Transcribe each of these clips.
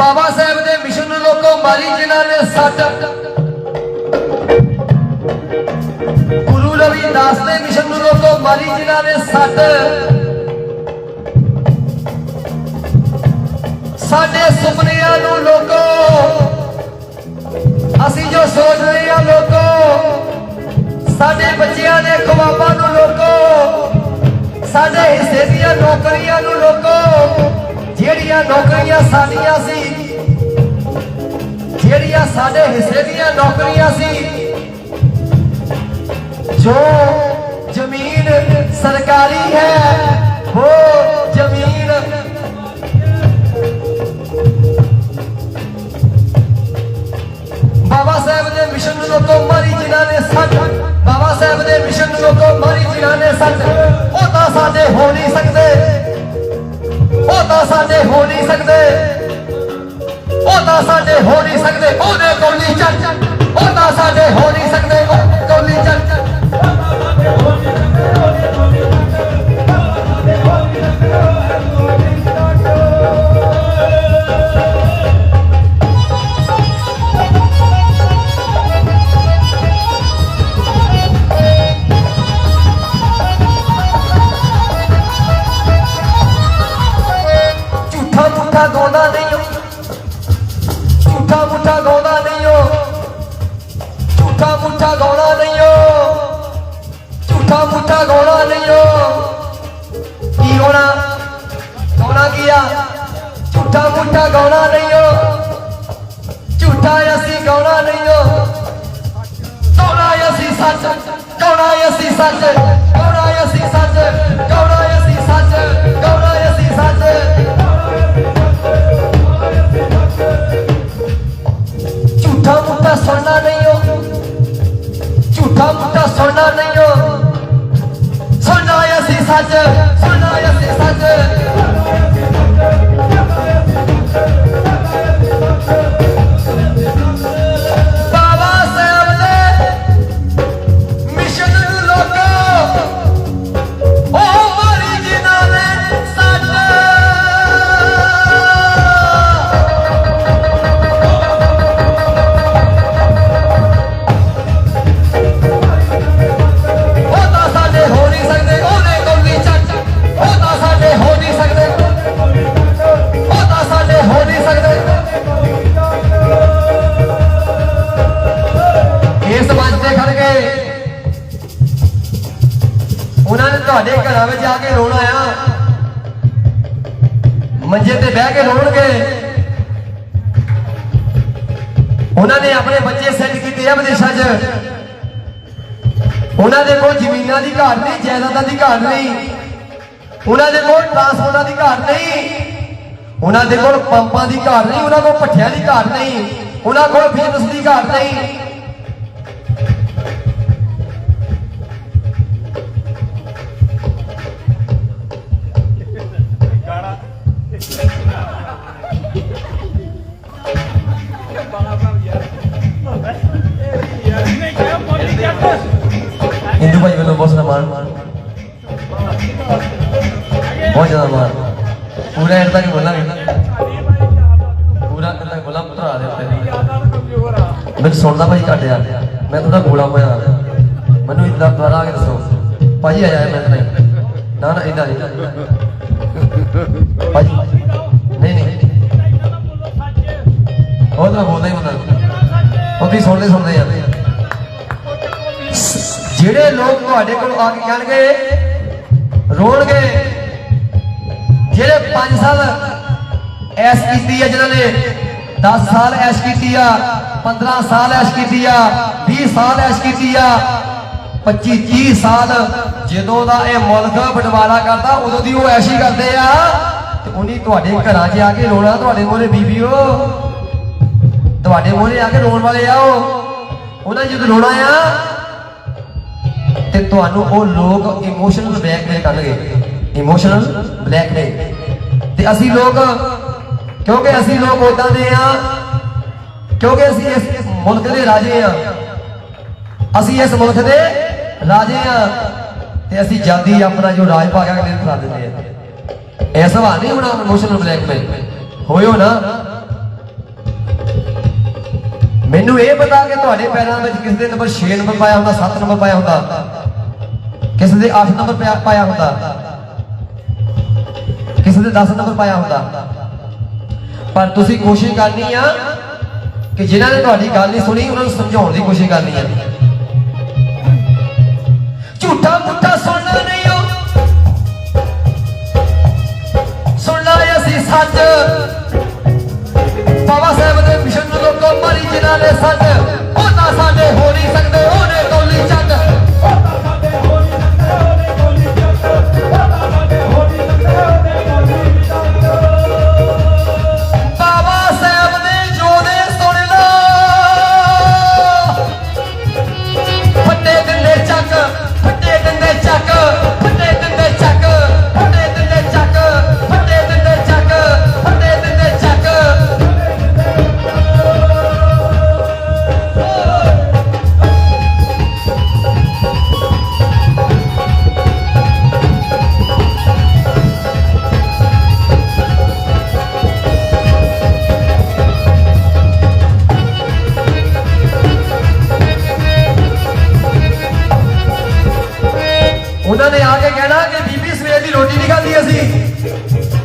ਬਾਬਾ ਸਾਹਿਬ ਦੇ ਮਿਸ਼ਨ ਨੂੰ ਲੋਕੋ ਮਾਰੀ ਜਿਨ੍ਹਾਂ ਨੇ ਸੱਟ। ਗੁਰੂ ਰਵਿਦਾਸ ਦੇ ਮਿਸ਼ਨ ਨੂੰ ਲੋਕੋ ਮਾਰੀ ਜਿਨ੍ਹਾਂ ਨੇ ਸੱਟ। ਸਾਡੇ ਸੁਪਨਿਆਂ ਨੂੰ ਲੋਕੋ, ਅਸੀਂ ਜੋ ਸੋਚ ਰਹੇ ਹਾਂ ਲੋਕੋ, ਸਾਡੇ ਬੱਚਿਆਂ ਦੇ ਖਵਾਬਾਂ ਨੂੰ ਲੋਕੋ, ਸਾਡੇ ਹਿੱਸੇ ਦੀਆਂ ਨੌਕਰੀਆਂ ਨੂੰ ਲੋਕੋ ਜਿਹੜੀਆਂ ਨੌਕਰੀਆਂ ਸਾਡੀਆਂ ਸੀ, ਜਿਹੜੀਆਂ ਸਾਡੇ ਹਿੱਸੇ ਦੀਆਂ ਨੌਕਰੀਆਂ ਸੀ, ਜੋ ਜ਼ਮੀਨ ਸਰਕਾਰੀ ਹੈ, ਉਹ ਜ਼ਮੀਨ ਬਾਬਾ ਸਾਹਿਬ ਦੇ ਮਿਸ਼ਨ ਨੂੰ ਲੋਕੋ ਮਾਰੀ ਜਿਨ੍ਹਾਂ ਨੇ ਸੱਚ ਬਾਬਾ ਸਾਹਿਬ ਦੇ ਮਿਸ਼ਨ ਨੂੰ ਲੋਕੋ ਮਾਰੀ ਜਿਨ੍ਹਾਂ ਨੇ ਸੱਚ ਉਹ ਤਾਂ ਸਾਡੇ ਹੋ ਨਹੀਂ ਸਕਦੇ, ਉਹ ਤਾਂ ਸਾਡੇ ਸਕਦੇ ਸੱਚ ਗਾਉਣਾ ਅਸੀਂ ਸੱਚ ਗਾਉਣਾ ਅਸੀਂ ਸੱਚ ਗਾਉਣਾ ਅਸੀਂ ਸੱਚ। ਝੂਠਾ ਮੁੱਠਾ ਸੁਣਨਾ ਨਹੀਂ ਹੋ ਝੂਠਾ ਮੁੱਠਾ ਸੁਣਨਾ ਨਹੀਂ ਹੋ ਸੁਣਨਾ ਅਸੀਂ ਸੱਚ, ਸੁਣਨਾ ਅਸੀਂ ਸੱਚ। ਇਸ ਉਹਨਾਂ ਨੇ ਤੁਹਾਡੇ ਘਰਾਂ ਵਿੱਚ ਆ ਕੇ ਰੋਣਾ ਆ। ਮੰਜੇ ਤੇ ਬਹਿ ਕੇ ਰੋਣਗੇ। ਉਹਨਾਂ ਨੇ ਆਪਣੇ ਬੱਚੇ ਸੈੱਟ ਕੀਤੇ ਆ ਵਿਦੇਸ਼ਾਂ 'ਚ। ਉਹਨਾਂ ਦੇ ਕੋਲ ਜ਼ਮੀਨਾਂ ਦੀ ਘਾਟ ਨਹੀਂ, ਜਾਇਦਾਦਾਂ ਦੀ ਘਾਟ ਨਹੀਂ। ਉਹਨਾਂ ਦੇ ਕੋਲ ਟਰਾਂਸਪੋਰਟਾਂ ਦੀ ਘਾਟ ਨਹੀਂ। ਉਹਨਾਂ ਦੇ ਕੋਲ ਪੰਪਾਂ ਦੀ ਘਾਟ ਨਹੀਂ, ਉਹਨਾਂ ਕੋਲ ਭੱਠਿਆਂ ਦੀ ਘਾਟ ਨਹੀਂ। ਉਹਨਾਂ ਕੋਲ ਫਿਟਨੈਸ ਦੀ ਘਾਟ ਨਹੀਂ। ਭਾਈ ਵੱਲੋਂ ਬਹੁਤ ਜ਼ਿਆਦਾ ਮਾਣ ਪੂਰਾ ਐਂਡ ਤੱਕ ਬੋਲਾਂਗੇ ਪੂਰਾ ਐਂਡ ਤੱਕ ਭਰਾ ਦੇ ਉੱਤੇ। ਮੈਨੂੰ ਸੁਣਦਾ ਭਾਈ ਘੱਟ ਯਾਰ। ਮੈਂ ਥੋੜਾ ਗੋਲਾ ਹੋਇਆ ਮੈਨੂੰ ਇਦਾਂ ਦੁਬਾਰਾ ਕੇ ਦੱਸੋ। ਭਾਜੀ ਆਇਆ ਮੈਂ ਨਹੀਂ। ਨਾ ਨਾ ਇਦਾਂ ਨਹੀਂ। ਭਾਜੀ ਨਹੀਂ ਨਹੀਂ। ਉਹ ਤਾਂ ਬੋਲਦਾ ਹੀ ਬੰਦਾ ਉਹ ਵੀ ਸੁਣਦੇ ਸੁਣਦੇ ਜਾਂਦੇ ਜਿਹੜੇ ਲੋਕ ਤੁਹਾਡੇ ਕੋਲ ਆ ਕੇ ਕਹਿਣਗੇ ਰੋਣਗੇ। ਜਿਹੜੇ 5 ਸਾਲ ਐਸ ਕੀਤੀ ਆ ਜਿਨ੍ਹਾਂ ਨੇ 10 ਸਾਲ ਐਸ਼ ਕੀਤੀ ਆ 15 ਸਾਲ ਐਸ਼ ਕੀਤੀ ਆ 20 ਸਾਲ ਐਸ਼ ਕੀਤੀ ਆ 25 30 ਸਾਲ ਜਦੋਂ ਦਾ ਇਹ ਮੁਲਕ ਬਟਵਾਰਾ ਕਰਦਾ, ਉਦੋਂ ਦੀ ਉਹ ਐਸ਼ੀ ਕਰਦੇ ਆ। ਤੇ ਉਹਨੀ ਤੁਹਾਡੇ ਘਰਾਂ 'ਚ ਆ ਕੇ ਰੋਣਾ ਤੁਹਾਡੇ ਮੋਰੇ ਬੀਬੀਓ ਤੁਹਾਡੇ ਮੋਰੇ ਆ ਕੇ ਰੋਣ ਵਾਲੇ ਆ ਉਹ। ਉਹਨਾਂ ਜਦੋਂ ਰੋਣਾ ਆ ਤੇ ਤੁਹਾਨੂੰ ਉਹ ਲੋਕ ਇਮੋਸ਼ਨਲ ਬਲੈਕਮੇਲ ਕਰਨਗੇ। ਇਮੋਸ਼ਨਲ ਬਲੈਕਮੇਲ ਤੇ ਅਸੀਂ ਲੋਕ, ਕਿਉਂਕਿ ਅਸੀਂ ਲੋਕ ਉਦਾਂ ਦੇ ਆ, ਕਿਉਂਕਿ ਅਸੀਂ ਇਸ ਮੁਲਕ ਦੇ ਰਾਜੇ ਆ। ਅਸੀਂ ਇਸ ਮੁਲਕ ਦੇ ਰਾਜੇ ਆ। ਤੇ ਅਸੀਂ ਜਾਦੀ ਆਪਣਾ ਜੋ ਰਾਜ ਭਾਗਾ ਕੇ ਦਿਖਾ ਦਿੰਦੇ ਆ। ਐਸਾ ਵਾ ਨਹੀਂ ਹੋਣਾ ਇਮੋਸ਼ਨਲ ਬਲੈਕਮੇਲ ਹੋਇਓ ਨਾ। ਮੈਨੂੰ ਇਹ ਪਤਾ ਕਿ ਤੁਹਾਡੇ ਪੈਰਾਂ ਵਿੱਚ ਕਿਸੇ ਦੇ ਨੰਬਰ 6 ਨੰਬਰ ਪਾਇਆ ਹੁੰਦਾ 7 ਨੰਬਰ ਪਾਇਆ ਹੁੰਦਾ? ਕਿਸੇ ਦੇ 8 ਨੰਬਰ ਪਾਇਆ ਹੁੰਦਾ? ਕਿਸੇ ਦੇ 10 ਨੰਬਰ ਪਾਇਆ ਹੁੰਦਾ? ਪਰ ਤੁਸੀਂ ਕੋਸ਼ਿਸ਼ ਕਰਨੀ ਆ ਕਿ ਜਿਨ੍ਹਾਂ ਨੇ ਤੁਹਾਡੀ ਗੱਲ ਨਹੀਂ ਸੁਣੀ, ਉਹਨਾਂ ਨੂੰ ਸਮਝਾਉਣ ਦੀ ਕੋਸ਼ਿਸ਼ ਕਰਨੀ ਆ। ਝੂਠਾ ਮੁੱਠਾ ਸੁਣਨਾ ਨਹੀਂ ਓ ਸੁਣਨਾ ਅਸੀਂ ਸੱਚ। ਬਾਬਾ ਸਾਹਿਬ ਦੇ ਲੋਕੋ ਮਾਰੀ ਜਿਨ੍ਹਾਂ ਨੇ ਸੱਚ ਉਹ ਤਾਂ ਸਾਡੇ ਹੋ ਨਹੀਂ ਸਕਦੇ, ਉਹਨੇ ਕੋਲੀ ਚੱਕ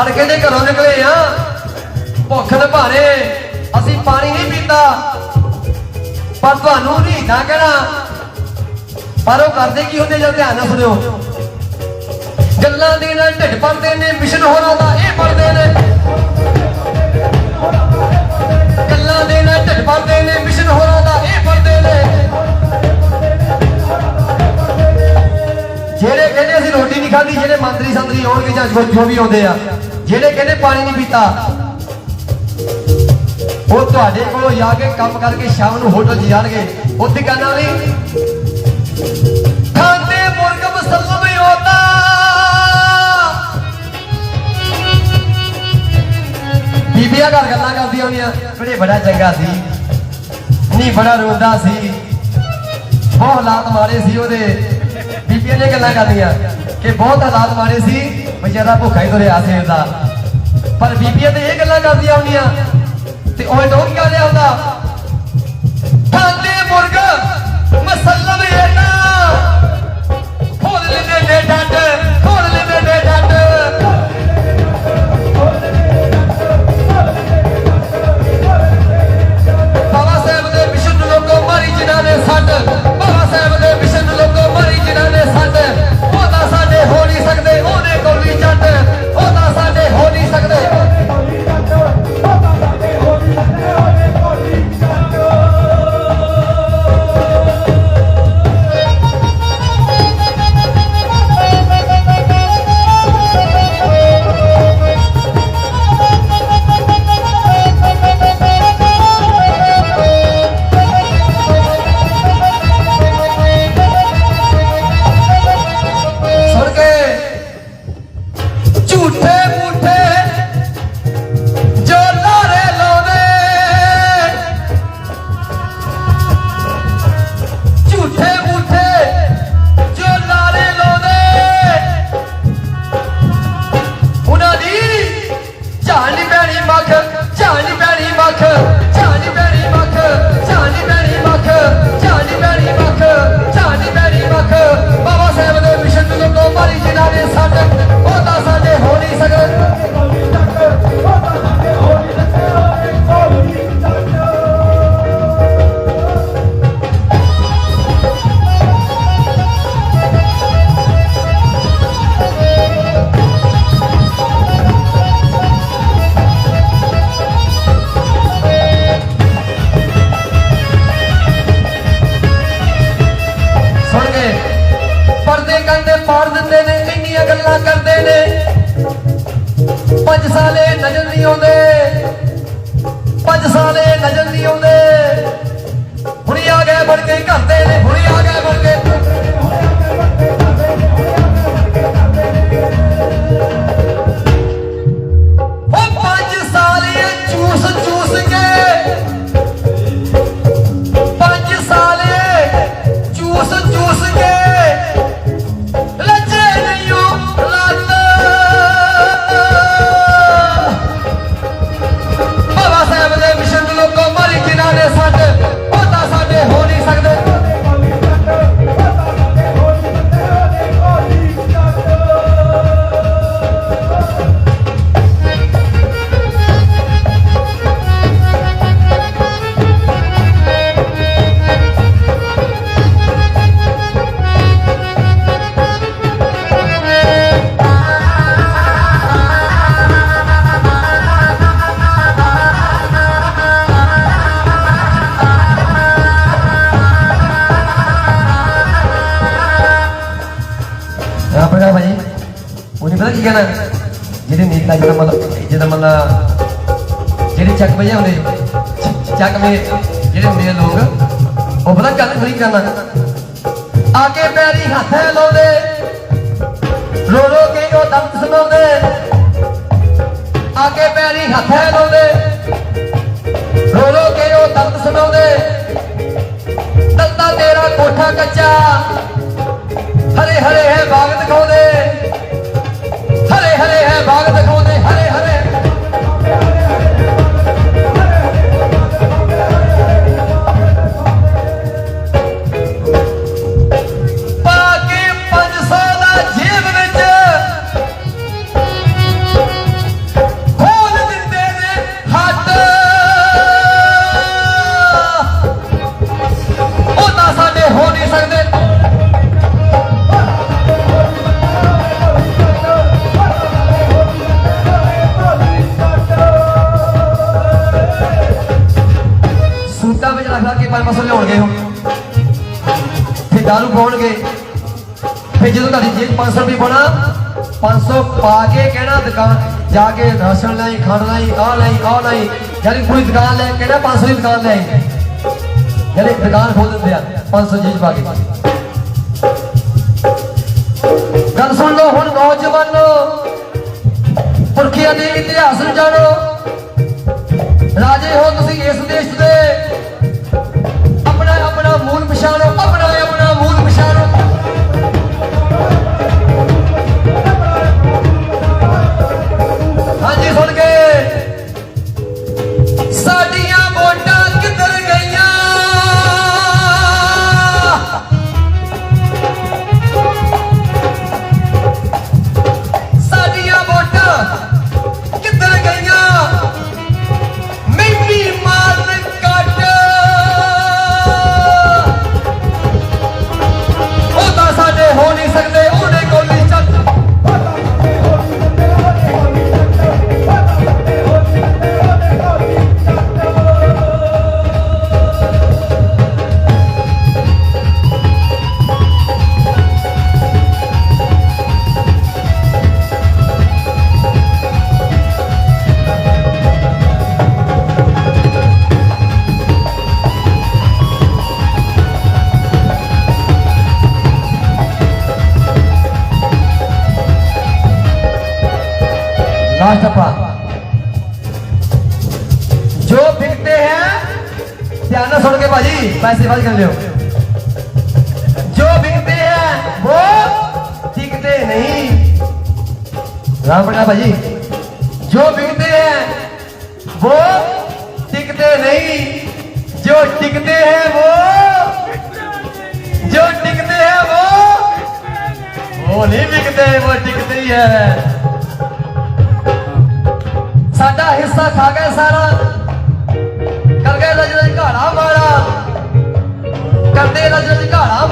ਤੜਕੇ ਦੇ ਘਰੋਂ ਨਿਕਲੇ ਆ। ਭੁੱਖ ਦੇ ਭਾਰੇ ਅਸੀਂ ਪਾਣੀ ਨਹੀਂ ਪੀਤਾ ਪਰ ਤੁਹਾਨੂੰ ਨਹੀਂ ਨਾ ਕਹਿਣਾ। ਪਰ ਉਹ ਕਰਦੇ ਕੀ ਹੁੰਦੇ ਜਦ ਧਿਆਨ ਨਾਲ ਸੁਣਿਓ। ਗੱਲਾਂ ਦੇ ਨਾਲ ਢਿੱਡ ਭਰਦੇ ਨੇ, ਮਿਸ਼ਨ ਹੋਰਾਂ ਦਾ ਇਹ ਪੜਦੇ ਨੇ। ਗੱਲਾਂ ਦੇ ਨਾਲ ਢਿੱਡ ਭਰਦੇ ਨੇ, ਮਿਸ਼ਨ ਹੋਰਾਂ ਦਾ ਇਹ ਪੜਦੇ ਨੇ। ਜਿਹੜੇ ਕਹਿੰਦੇ ਅਸੀਂ ਰੋਟੀ ਨਹੀਂ ਖਾਧੀ, ਜਿਹੜੇ ਮੰਤਰੀ ਸੰਤਰੀ ਆਉਣਗੇ ਜਾਂ ਜੋ ਵੀ ਆਉਂਦੇ ਆ। ਜਿਹੜੇ ਕਹਿੰਦੇ ਪਾਣੀ ਨਹੀਂ ਪੀਤਾ, ਉਹ ਤੁਹਾਡੇ ਕੋਲੋਂ ਜਾ ਕੇ ਕੰਮ ਕਰਕੇ ਸ਼ਾਮ ਨੂੰ ਹੋਟਲ 'ਚ ਜਾਣਗੇ। ਉੱਥੇ ਕਹਿੰਦਾ ਨਹੀਂ ਖਾਂਦੇ ਮੁਰਗ ਮੁਸਲਮ ਹੋਤਾ ਬੀਬੀਆਂ ਘਰ ਗੱਲਾਂ ਕਰਦੀਆਂ ਹੁੰਦੀਆਂ ਬੜੇ ਬੜਾ ਚੰਗਾ ਸੀ। ਨਹੀਂ, ਬੜਾ ਰੋਂਦਾ ਸੀ। ਬਹੁਤ ਹਾਲਾਤ ਮਾਰੇ ਸੀ ਉਹਦੇ। ਬੀਬੀਆਂ ਨੇ ਗੱਲਾਂ ਕਰਦੀਆਂ। ਕਿ ਬਹੁਤ ਹਾਲਾਤ ਮਾਰੇ ਸੀ ਵਿਚਾਰਾ ਭੁੱਖਾ ਹੀ ਤੁਰਿਆ ਸੀ ਇਹਦਾ। ਪਰ ਬੀਬੀਆਂ ਤੇ ਇਹ ਗੱਲਾਂ ਕਰਦੀਆਂ ਹੁੰਦੀਆਂ, ਤੇ ਉਹ ਤੋਂ ਕੀ ਕਰ ਰਿਹਾ 5 ਸਾਲੇ ਨਜ਼ਰ ਨਹੀਂ ਆਉਂਦੇ। 5 ਸਾਲੇ ਨਜ਼ਰ ਨਹੀਂ ਆਉਂਦੇ। ਹੁਣੀ ਆ ਗਏ ਬਣ ਕੇ ਘਰ ਦੇ ਨੇ, ਹੁਣੀ ਆ ਗਏ ਠੀਕ ਹੈ ਨਾ ਜਿਹੜੇ ਨੇਤਾ ਜਿਹਦਾ ਮਤਲਬ ਜਿਹਦਾ ਮਤਲਬ ਜਿਹੜੇ ਚੱਕ ਵਜੇ ਹੁੰਦੇ ਚ- ਚੱਕ ਮੇ ਜਿਹੜੇ ਹੁੰਦੇ ਆ ਲੋਕ ਉਹ ਪਤਾ ਗੱਲ ਨਹੀਂ ਕਰਨਾ ਆ ਕੇ ਪੈਰੀ ਹੱਥ ਲਾਉਂਦੇ ਰੋ ਰੋ ਕੇ ਉਹ ਦਰਦ ਸੁਣਾਉਂਦੇ ਆ ਕੇ ਪੈਰੀ ਹੱਥ ਲਾਉਂਦੇ ਰੋ ਰੋ ਕੇ ਉਹ ਦਰਦ ਸੁਣਾਉਂਦੇ ਦੱਤਾ ਤੇਰਾ ਕੋਠਾ ਕੱਚਾ ਹਰੇ ਹਰੇ ਹੈ ਬਾਗ ਦਿਖਾਉਂਦੇ ਹਰੇ ਹਰੇ ਹੈ ਬਾਗ ਦਿਖਾਉਂਦੇ ਹਰੇ ਦਾਰੂ ਪਾਉਣਗੇ ਫਿਰ ਜਦੋਂ ਤੁਹਾਡੀ ਜੇਬ 500 ਰੁਪਏ ਬਣਾ 500 ਪਾ ਕੇ ਕਹਿਣਾ ਦੁਕਾਨ ਜਾ ਕੇ ਰਾਸ਼ਨ ਲਈ ਖਾਣ ਲਈ ਆਹ ਲਈ ਆਹ ਲਈ ਯਾਨੀ ਪੂਰੀ ਦੁਕਾਨ ਲੈ ਕਹਿਣਾ 500 ਦੀ ਦੁਕਾਨ ਲੈ ਆਈ ਦੁਕਾਨ ਖੋਲ ਦਿੰਦੇ ਆ 500 ਜੇਬ ਪਾ ਕੇ ਗੱਲ ਸੁਣ ਲਓ ਹੁਣ ਨੌਜਵਾਨੋ ਪੁਰਖਿਆਂ ਦੇ ਇਤਿਹਾਸ ਨੂੰ ਜਾਣੋ ਰਾਜੇ ਹੋ ਤੁਸੀਂ ਇਸ ਦੇਸ਼ ਦੇ पैसे बंद कर लो जो बिकते हैं, वो टिकते नहीं। राम प्रकाश भाजी जो बिकते हैं, वो टिकते नहीं। जो टिकते हैं, वो जो टिकते हैं, वो वो नहीं बिकते, वो टिकते ही है। साडा हिस्सा खा गया सारा। कर गए रजरंग घाड़ा मारा ਕਰਦੇ ਰਜ ਰਜ ਘਾੜਾ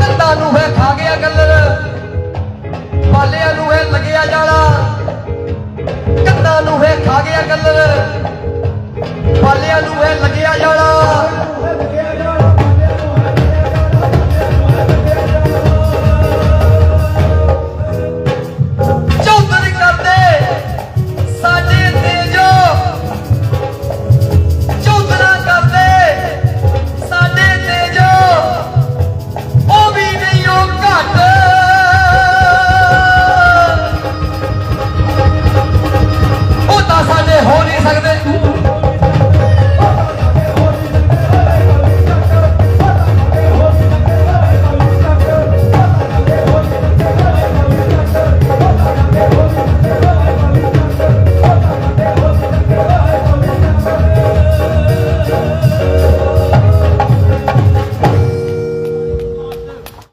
ਕੰਦਾ ਨੂੰ ਹੈ ਖਾ ਗਿਆ ਗੱਲਰ। ਪਾਲਿਆਂ ਨੂੰ ਹੈ ਲੱਗਿਆ ਜਾਣਾ ਕੰਦਾ ਨੂੰ ਹੈ ਖਾ ਗਿਆ ਗੱਲਰ।